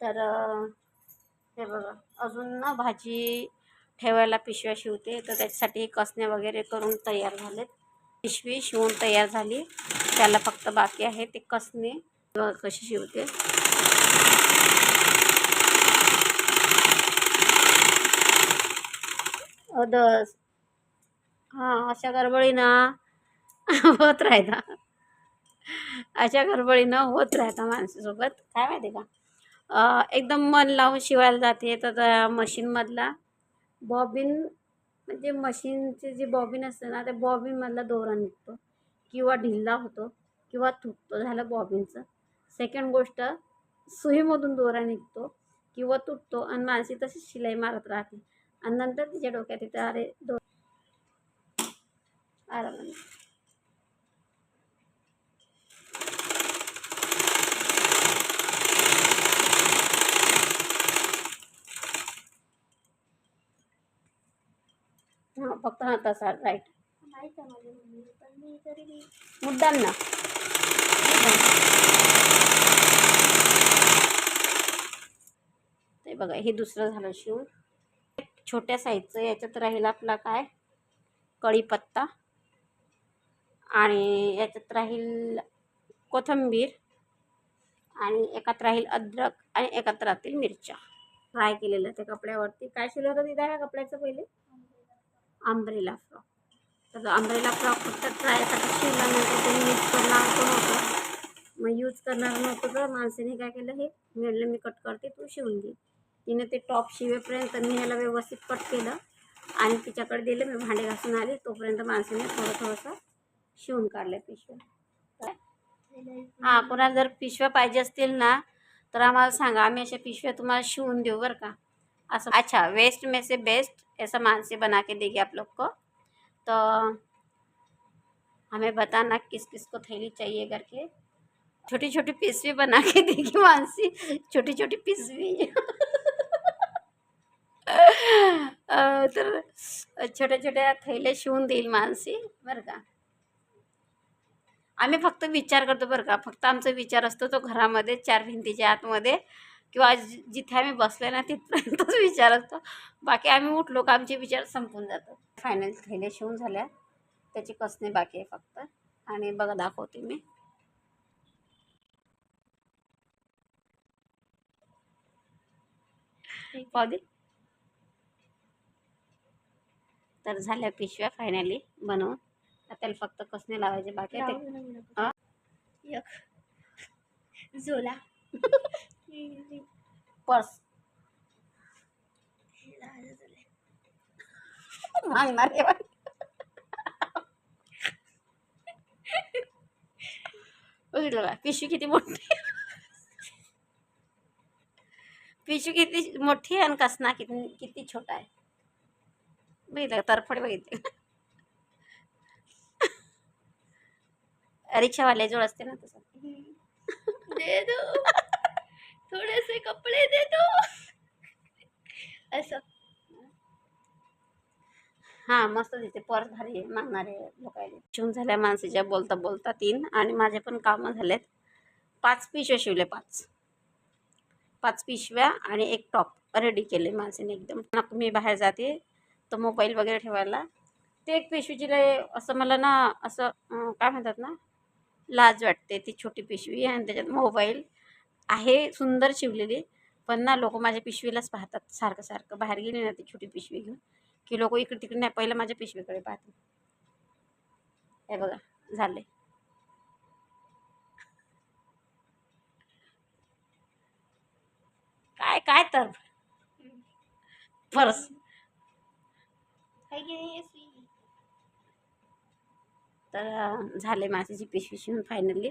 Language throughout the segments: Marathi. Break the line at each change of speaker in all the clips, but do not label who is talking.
तर हे बघा. अजून ना भाजी ठेवायला पिशव्या शिवते तर त्याच्यासाठी कसण्या वगैरे करून तयार झालेत. पिशवी शिवून तयार झाली. त्याला फक्त बाकी आहे ते कसणे. बघा कशी शिवते. अदस हां अशा गडबडीनं होत राहता अशा गडबडीनं होत राहता माणसासोबत. काय माहिती का? एकदम मन लावून शिवायला जाते तर मशीनमधला. बॉबिन म्हणजे मशीनचे जे बॉबिन असते ना त्या बॉबिनमधला दोरा निघतो किंवा ढिल्ला होतो किंवा तुटतो झालं बॉबिनचं. सेकंड गोष्ट सुईमधून दोरा निघतो किंवा तुटतो आणि माणसी तशी शिलाई मारत राहते. आणि नंतर तिच्या डोक्यात येतं अरे दो आरामाने हां फक्त हां तसा राईट मुद्दाम ना ते बघा हे दुसरं झालं शिवून. छोट्या साईजचं याच्यात राहील आपला काय? कढीपत्ता. आणि याच्यात राहील कोथिंबीर. आणि एकात राहील अद्रक आणि एकात राहतील मिरच्या. फ्राय केलेलं त्या कपड्यावरती. काय शिवलं होतं तिथे? ह्या कपड्याचं पहिले? Umbrella frock. तर आंब्रेला फ्रॉक फक्त ट्रायसाठी शिवला नंतर ते यूज करणार पण होतं? मग यूज करणार नव्हतं तर माणसाने काय केलं? हे मिळलं मी कट करते तू शिवून घे. तिने ते टॉप शिवेपर्यंत मी ह्याला व्यवस्थित कट केलं आणि तिच्याकडे दिलं मी भांडे घासून आले. तोपर्यंत माणसाने थोडं थोडंसं शिवून काढलं पिशव्या. हां कोणाला जर पिशव्या पाहिजे असतील ना तर आम्हाला सांगा. आम्ही अशा पिशव्या तुम्हाला शिवून देऊ बरं का? असं. अच्छा वेस्ट मेसे बेस्ट ऐसा मान से बना के देगी आप लोग को। तो हमें बताना किस किस को थैली चाहिए करके छोटी छोटी पिसवी बना के देगी मानसी छोटी छोटी पिसवी अं, तर छोट्या छोट्या थैल्या शिवून देईल मानसी बरं का। आम्ही फक्त विचार करतो बरं का फक्त आमचा विचार असतो तो घरामध्ये चार भिंतीच्या आतमध्ये किंवा जिथे आम्ही बसलो ना तिथपर्यंतच विचार असतो. बाकी आम्ही उठलो का आमचे विचार संपून जातात. फायनल थैल्या शिवून झाल्या. त्याची कसणे बाकी आहे फक्त. आणि बघा दाखवते मी. तर झाल्या पिशव्या फायनली बनवून. आता त्याला फक्त कसणे लावायचे बाकी आहे. हा? पर्स मोठी आहे आणि कसना किती छोटा आहे बघितलं का तरफड बघितले रिक्षावाले जोड असते ना
दे दो थोडेसे कपडे दे असं.
हां मस्त तिथे पर्स भारी आहे मागणारे लोकायले शिवून झाल्या माणसाच्या बोलता बोलता तीन आणि माझे पण कामं झालेत. पाच पिशव्या शिवले पाच. पाच पिशव्या आणि एक टॉप रेडी केले माणसाने एकदम. मी बाहेर जाते. तो मोबाईल वगैरे ठेवायला. ते एक पिशवीची लय असं मला ना असं काय म्हणतात ना लाज वाटते. ती छोटी पिशवी आणि त्याच्यात मोबाईल. आहे सुंदर शिवलेली. पण ना लोक माझ्या पिशवीलाच पाहतात सारखं सारखं. बाहेर गेली ना ती छोटी पिशवी घेऊन. की लोक इकडे तिकडे नाही पहिलं माझ्या पिशवीकडे पाहतात. हे बघा झाले काय काय तर. पर्स? तर झाले मासेची पिशवी शिवून फायनली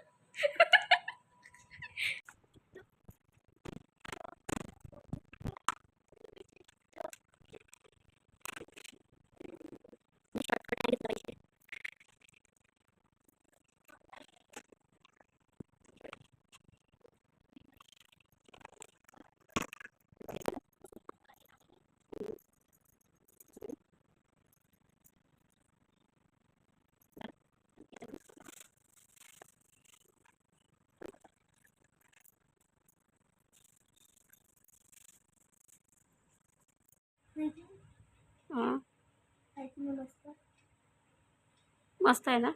मस्त
मस्त आहे ना